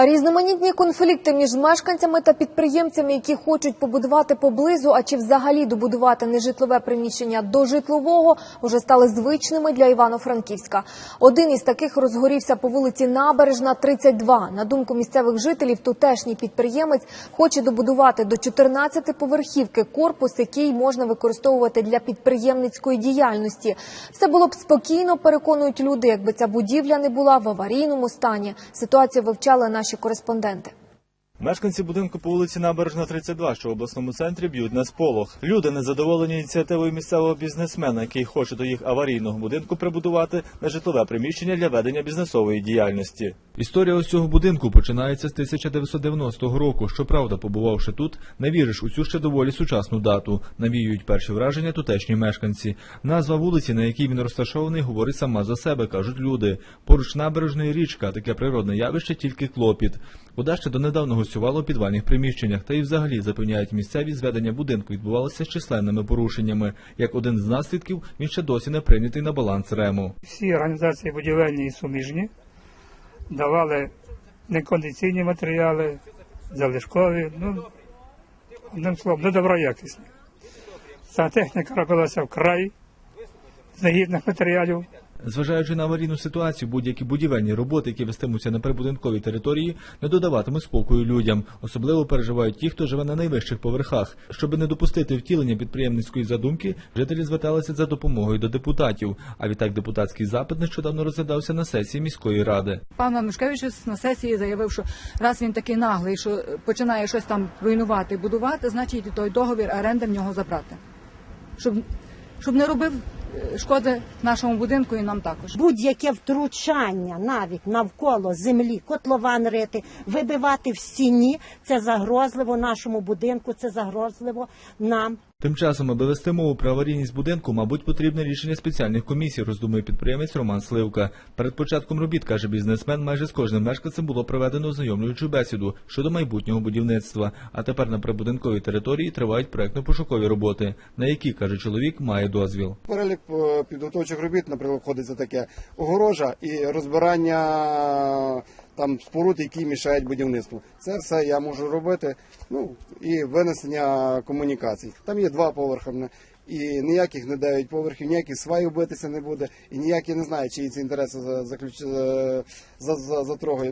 Різноманітні конфлікти між мешканцями та підприємцями, які хочуть побудувати поблизу, а чи взагалі добудувати нежитлове приміщення до житлового, вже стали звичними для Івано-Франківська. Один із таких розгорівся по вулиці Набережна, 32. На думку місцевих жителів, тутешній підприємець хоче добудувати до 14 поверхівки корпус, який можна використовувати для підприємницької діяльності. Все було б спокійно, переконують люди, якби ця будівля не була в аварійному стані. Ситуацію вивчали наші кореспонденти. Мешканці будинку по вулиці Набережна 32, що в обласному центрі б'ють на сполох. Люди незадоволені ініціативою місцевого бізнесмена, який хоче до їх аварійного будинку прибудувати на житлове приміщення для ведення бізнесової діяльності. Історія ось цього будинку починається з 1990 року. Щоправда, побувавши тут, не віриш у цю ще доволі сучасну дату. Навіюють перші враження тутешні мешканці. Назва вулиці, на якій він розташований, говорить сама за себе, кажуть люди. Поруч набережної річка, таке природне явище, тільки клопіт. Вода ще донедавна гостювала у підвальних приміщеннях, та й взагалі запевняють місцеві зведення будинку відбувалося з численними порушеннями. Як один з наслідків, він ще досі не прийнятий на баланс рему. Всі організації будівельні і суміжні давали некондиційні матеріали, залишкові, ну, одним словом, недоброякісні. Ця техніка робилася вкрай з негідних матеріалів. Зважаючи на аварійну ситуацію, будь-які будівельні роботи, які вестимуться на прибудинковій території, не додаватимуть спокою людям. Особливо переживають ті, хто живе на найвищих поверхах. Щоби не допустити втілення підприємницької задумки, жителі зверталися за допомогою до депутатів. А відтак депутатський запит нещодавно розглядався на сесії міської ради. Пан Анушкевич на сесії заявив, що раз він такий наглий, що починає щось там руйнувати, будувати, значить той договір оренди в нього забрати. Щоб, щоб не робив шкоди нашому будинку і нам також. будь-яке втручання навіть навколо землі, котлован рити, вибивати в стіні, це загрозливо нашому будинку, це загрозливо нам. Тим часом, аби вести мову про аварійність будинку, мабуть, потрібне рішення спеціальних комісій, роздумує підприємець Роман Сливка. Перед початком робіт, каже бізнесмен, майже з кожним мешканцем було проведено ознайомлюючу бесіду щодо майбутнього будівництва. А тепер на прибудинковій території тривають проектно-пошукові роботи, на які, каже чоловік, має дозвіл. Перелік е, підготовчих робіт, наприклад, входить таке огорожа і розбирання там споруд, які мішають будівництву. Це все я можу робити. Ну і винесення комунікацій. Там є два поверхи. І ніяких не дев'ять поверхів, ніяких сваїв битися не буде, і ніякі не знаю, чиї ці інтереси заключ... за, за, за, затрогає.